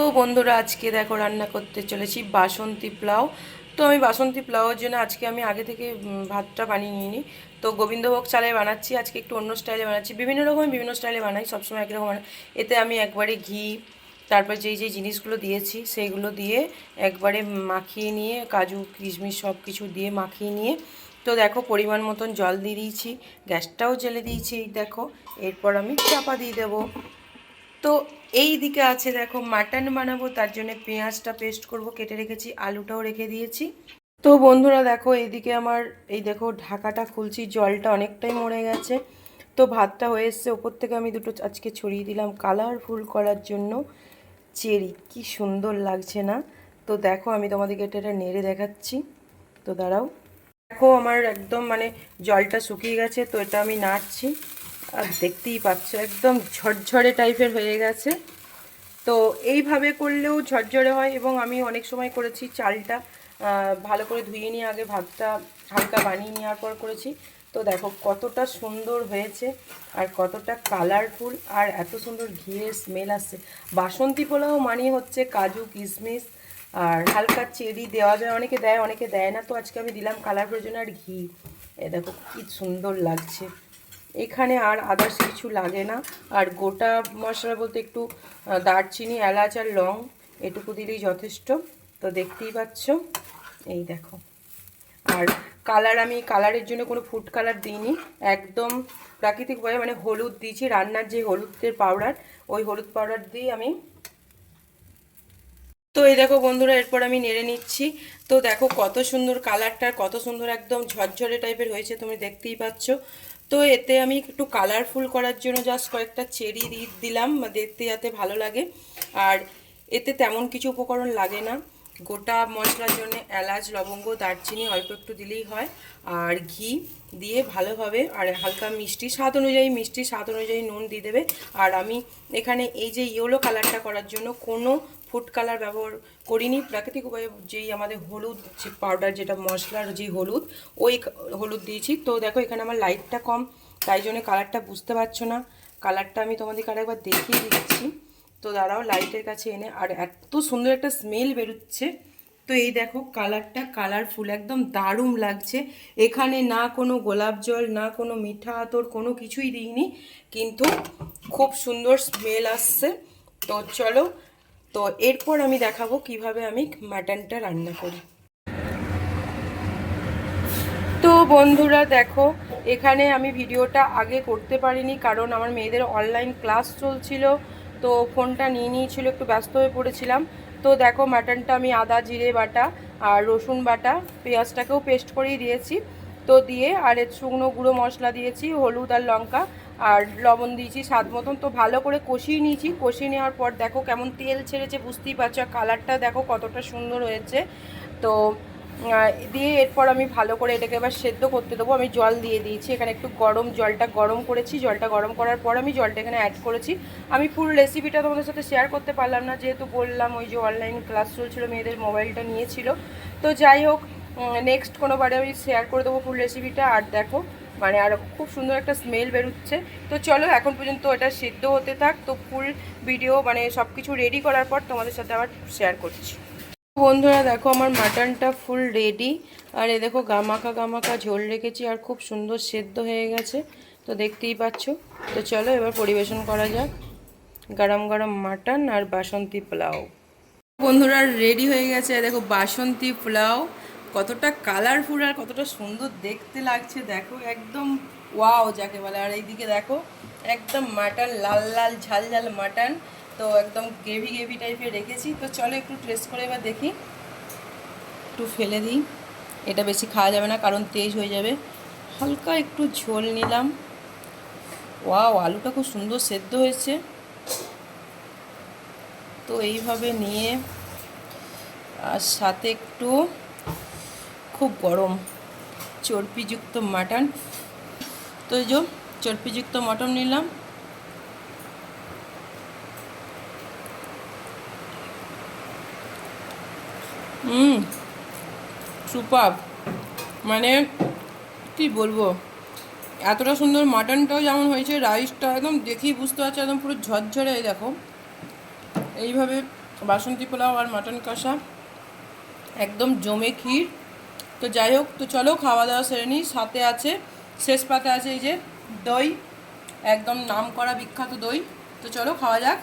তো বন্ধুরা, আজকে দেখো রান্না করতে চলেছি বাসন্তী পোলাও। তো আমি বাসন্তী পোলাওয়ের জন্য আজকে আমি আগে থেকে ভাতটা বানিয়ে নিইনি। তো গোবিন্দভোগ চালে বানাচ্ছি, আজকে একটু অন্য স্টাইলে বানাচ্ছি। বিভিন্ন রকমের বিভিন্ন স্টাইলে বানাই, সবসময় একই রকম বানাই। এতে আমি একবারে ঘি, তারপর যেই যেই জিনিসগুলো দিয়েছি, সেইগুলো দিয়ে একবারে মাখিয়ে নিয়ে, কাজু, কিশমিশ সব কিছু দিয়ে মাখিয়ে নিয়ে, তো দেখো পরিমাণ মতন জল দিয়ে দিয়েছি। গ্যাসটাও জ্বেলে দিয়েছি, এই দেখো। এরপর আমি চাপা দিয়ে দেবো। তো এই দিকে আছে, দেখো মাটন বানাবো, তার জন্য পেঁয়াজটা পেস্ট করব, কেটে রেখেছি, আলুটাও রেখে দিয়েছি। তো বন্ধুরা, দেখো, এইদিকে আমার, এই দেখো, ঢাকাটা খুলছি, জলটা অনেকটাই মরে গেছে। তো ভাতটা হয়ে এসছে, ওপর থেকে আমি দুটো আজকে ছড়িয়ে দিলাম কালারফুল করার জন্য। চেরি, কি সুন্দর লাগছে না? তো দেখো, আমি তোমাদেরকে এটা এটা নেড়ে দেখাচ্ছি। তো দাঁড়াও। দেখো, আমার একদম মানে জলটা শুকিয়ে গেছে, তো এটা আমি নাড়ছি। আর দেখতেই পাচ্ছ, একদম ঝরঝরে টাইপের হয়ে গেছে। তো এইভাবে করলেও ঝরঝরে হয় এবং আমি অনেক সময় করেছি চালটা ভালো করে ধুয়ে নিয়ে আগে ভাতটা হালকা বানিয়ে নেওয়ার পর করেছি। তো দেখো কতটা সুন্দর হয়েছে আর কতটা কালারফুল আর এত সুন্দর ঘিয়ের স্মেল আসছে। বাসন্তী পোলাও মানে হচ্ছে কাজু কিশমিশ আর হালকা চেরি দেওয়া যায়। অনেকে দেয় অনেকে দেয় না। তো আজকে আমি দিলাম কালার জন্য আর ঘি। এ দেখো কি সুন্দর লাগছে। এখানে আর আদার্স কিছু লাগে না। আর গোটা মশলা বলতে একটু দারচিনি, এলাচ আর লং এটুকু দিলেই যথেষ্ট। তো দেখতেই পাচ্ছ, এই দেখো। আর কালার আমি কালারের জন্য কোনো ফুড কালার দিইনি। একদম প্রাকৃতিক উপায়ে মানে হলুদ দিয়েছি, রান্নার যে হলুদের পাউডার ওই হলুদ পাউডার দিয়ে আমি তো এই দেখো বন্ধুরা, এরপর আমি নেড়ে নিচ্ছি। তো দেখো কত সুন্দর কালারটা কত সুন্দর একদম ঝরঝরে টাইপের হয়েছে, তুমি দেখতেই পাচ্ছ। তো এতে আমি একটু কালারফুল করার জন্য জাস্ট কয়েকটা চেরি দিলাম দেখতে যাতে ভালো লাগে। আর এতে তেমন কিছু উপকরণ লাগে না। গোটা মশলার জন্য এলাচ, লবঙ্গ, দারচিনি অল্প একটু দিলেই হয়। আর ঘি দিয়ে ভালোভাবে আর হালকা মিষ্টি স্বাদ অনুযায়ী, মিষ্টি স্বাদ অনুযায়ী নুন দিয়ে দেবে। আর আমি এখানে এই যে ইয়েলো কালারটা করার জন্য কোনো ফুড কালার ব্যবহার করিনি, প্রাকৃতিক উপায়ে যেই আমাদের হলুদ যে পাউডার যেটা মশলার যে হলুদ, ওই হলুদ দিয়েছি। তো দেখো এখানে আমার লাইটটা কম, তাই জন্য কালারটা বুঝতে পারছ না। কালারটা আমি তোমাদেরকে আরেকবার দেখিয়ে দিচ্ছি। তো দাঁড়াও লাইটের কাছে এনে, আর এত সুন্দর একটা স্মেল বেরোচ্ছে। তো এই দেখো কালারটা কালারফুল একদম দারুণ লাগছে। এখানে না কোনো গোলাপ জল, না কোনো মিঠা আতর, কোনো কিছুই দিইনি। কিন্তু খুব সুন্দর স্মেল আসছে। তো চলো তো এরপর আমি দেখাবো কীভাবে আমি মাটনটা রান্না করি। তো বন্ধুরা দেখো, এখানে আমি ভিডিওটা আগে করতে পারিনি কারণ আমার মেয়েদের অনলাইন ক্লাস চলছিল, তো ফোনটা নিয়ে নিয়েছিল, একটু ব্যস্ত হয়ে পড়েছিলাম। তো দেখো, মাটনটা আমি আদা, জিরে বাটা আর রসুন বাটা পেঁয়াজটাকেও পেস্ট করেই দিয়েছি। তো দিয়ে, আর এর শুকনো গুঁড়ো মশলা দিয়েছি, হলুদ আর লঙ্কা, আর লবণ দিয়েছি স্বাদ মতন। তো ভালো করে কষিয়ে নিয়েছি। কষিয়ে নেওয়ার পর দেখো কেমন তেল ছেড়েছে, বুঝতেই পারছ, আর কালারটা দেখো কতটা সুন্দর হয়েছে। তো দিয়ে এরপর আমি ভালো করে এটাকে এবার সেদ্ধ করতে দেবো। আমি জল দিয়ে দিয়েছি। এখানে একটু গরম জলটা গরম করেছি। জলটা গরম করার পর আমি জলটা এখানে অ্যাড করেছি। আমি ফুল রেসিপিটা তোমাদের সাথে শেয়ার করতে পারলাম না। যেহেতু বললাম, ওই যে অনলাইন ক্লাস চলছিল, মেয়েদের মোবাইলটা নিয়েছিল। তো যাই হোক নেক্সট কোনোবারে আমি শেয়ার করে দেবো ফুল রেসিপিটা আর দেখো মানে আর খুব সুন্দর একটা স্মেল বেরোচ্ছে। তো চলো, এখন পর্যন্ত এটা সিদ্ধ হতে থাক। তো ফুল ভিডিও মানে সব কিছু রেডি করার পর তোমাদের সাথে আবার শেয়ার করছি। বন্ধুরা, দেখো আমার মাটনটা ফুল রেডি আর এ দেখো, গামাখা গামাখা ঝোল রেখেছি আর খুব সুন্দর সেদ্ধ হয়ে গেছে। তো দেখতেই পাচ্ছ। তো চলো, এবার পরিবেশন করা যাক। গরম গরম মাটন আর বাসন্তী পোলাও। বন্ধুরা রেডি হয়ে গেছে। দেখো, বাসন্তী পোলাও। কতটা কালারফুল আর কতটা সুন্দর দেখতে লাগছে, দেখো, একদম ওয়াও যাকে বলে। আর এইদিকে দেখো, একদম মাটন লাল লাল, ঝাল ঝাল মাটন তো একদম গ্রেভি গ্রেভি টাইপের রেখেছি। তো চলো একটু টেস্ট করে এবার দেখি। একটু ফেলে দিই। এটা বেশি খাওয়া যাবে না, কারণ তেজ হয়ে যাবে। হালকা একটু ঝোল নিলাম। ওয়াও আলুটা খুব সুন্দর সেদ্ধ হয়েছে। তো এইভাবে নিয়ে, আর সাথে একটু খুব গরম। চর্বিযুক্ত মাটন। তো যে চর্বিযুক্ত মটন নিলাম। হুম সুপার মানে কি বলব? এতটা সুন্দর মাটনটাও যেমন হয়েছে, রাইসটা একদম দেখেই বুঝতে পারছ, একদম পুরো ঝরঝরে দেখো। এইভাবে বাসন্তী পোলাও আর মাটন কষা। একদম জমে ক্ষীর। তো যাই হোক, তো চলো খাওয়া দাওয়া সেরে নিই। সাথে আছে, শেষ পাতে আছে এই যে দই, একদম নাম করা বিখ্যাত দই। তো চলো খাওয়া যাক।